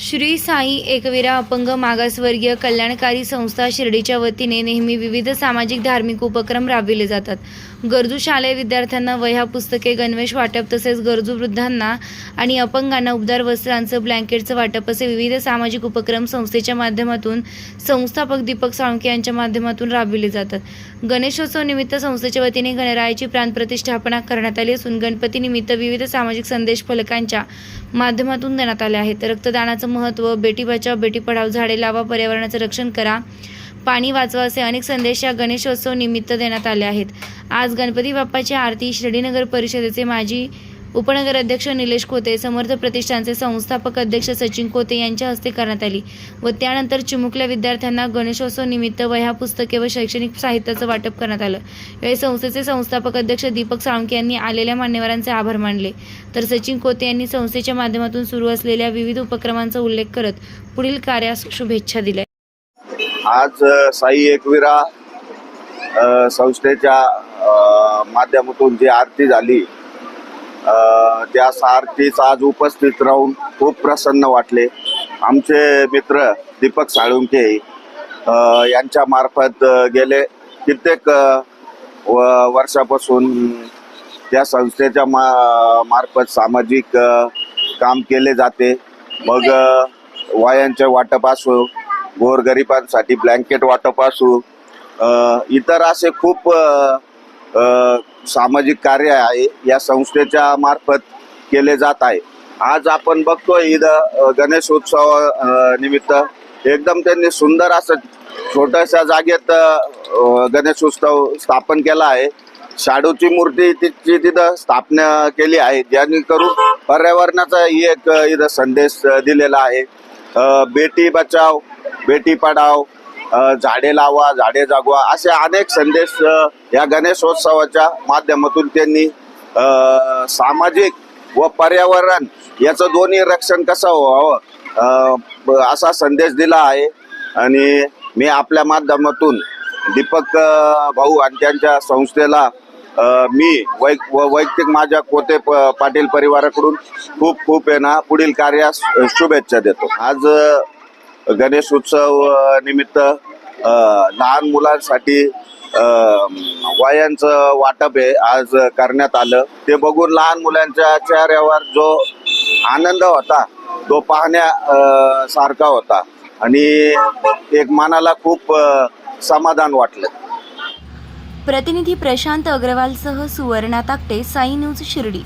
श्री साई एकविरा अपंग मागासवर्गीय कल्याणकारी संस्था शिर्डीच्या वतीने नेहमी विविध सामाजिक धार्मिक उपक्रम राबविले जातात. गरजू शालेय विद्यार्थ्यांना वह्या पुस्तके गणवेश वाटप तसेच गरजू वृद्धांना आणि अपंगांना उबदार वस्त्रांचं ब्लँकेटचं वाटप असे विविध सामाजिक उपक्रम संस्थेच्या माध्यमातून संस्थापक दीपक साळुंके यांच्या माध्यमातून राबविले जातात. गणेशोत्सव निमित्त संस्थेच्या वतीने गणरायाची प्राणप्रतिष्ठापना करण्यात आली असून गणपती निमित्त विविध सामाजिक संदेश फलकांच्या माध्यमातून देण्यात आले आहेत. रक्तदानाचं महत्त्व बेटी बचाव बेटी पढाव झाडे लावा पर्यावरणाचं रक्षण करा पाणी वाचवा असे अनेक संदेश या गणेशोत्सव निमित्त देण्यात आले आहेत. आज गणपती बाप्पाची आरती शिर्डीनगर परिषदेचे माजी उपनगर अध्यक्ष निलेश खोते समर्थ प्रतिष्ठानचे संस्थापक अध्यक्ष सचिन खोते यांच्या हस्ते करण्यात आली व त्यानंतर चिमुकल्या विद्यार्थ्यांना गणेशोत्सव निमित्त वह्या पुस्तके व शैक्षणिक साहित्याचं वाटप करण्यात आलं. यावेळी संस्थेचे संस्थापक अध्यक्ष दीपक साळुंके यांनी आलेल्या मान्यवरांचे आभार मानले. तर सचिन खोते यांनी संस्थेच्या माध्यमातून सुरू असलेल्या विविध उपक्रमांचा उल्लेख करत पुढील कार्यास शुभेच्छा दिल्या. आज साई एकविरा संस्थेच्या माध्यमातून जी आरती झाली त्या आरतीच आज उपस्थित राहून खूप प्रसन्न वाटले. आमचे मित्र दीपक साळुंके यांच्या मार्फत गेले. कित्येक वर्षापासून त्या संस्थेच्या मा मार्फत सामाजिक काम केले जाते. मग वायांचे वयांचे वाटप असो गोरगरिबांसाठी ब्लँकेट वाटप असो इतर असे खूप सामाजिक कार्य आहे या संस्थेच्या मार्फत केले जात आहे. आज आपण बघतोय इथं गणेश उत्सव निमित्त. एकदम त्यांनी सुंदर असं छोट्याशा जागेत गणेश गणेशोत्सव स्थापन केला आहे. शाडूची मूर्ती तिची तिथं स्थापना केली आहे. जेणेकरून पर्यावरणाचा ही एक इथं संदेश दिलेला आहे. बेटी बचाव बेटी पढाव झाडे लावा झाडे जागवा असे अनेक संदेश या गणेशोत्सवाच्या माध्यमातून त्यांनी सामाजिक व पर्यावरण याचं दोन्ही रक्षण कसं व्हावं असा संदेश दिला आहे. आणि मी आपल्या माध्यमातून दीपक भाऊ आणि त्यांच्या संस्थेला मी वै व- वैयक्तिक माझ्या कोते प- पाटील परिवाराकडून खूप खूप आहे ना पुढील कार्यास शुभेच्छा देतो. आज गणेश उत्सव निमित्त लहान मुलांसाठी वयांचं वाटप हे आज करण्यात आलं. ते बघून लहान मुलांच्या चेहऱ्यावर जो आनंद होता तो पाहण्या सारखा होता. आणि एक मनाला खूप समाधान वाटलं. प्रतिनिधी प्रशांत अग्रवालसह सुवर्णा ताकटे साई न्यूज शिर्डी.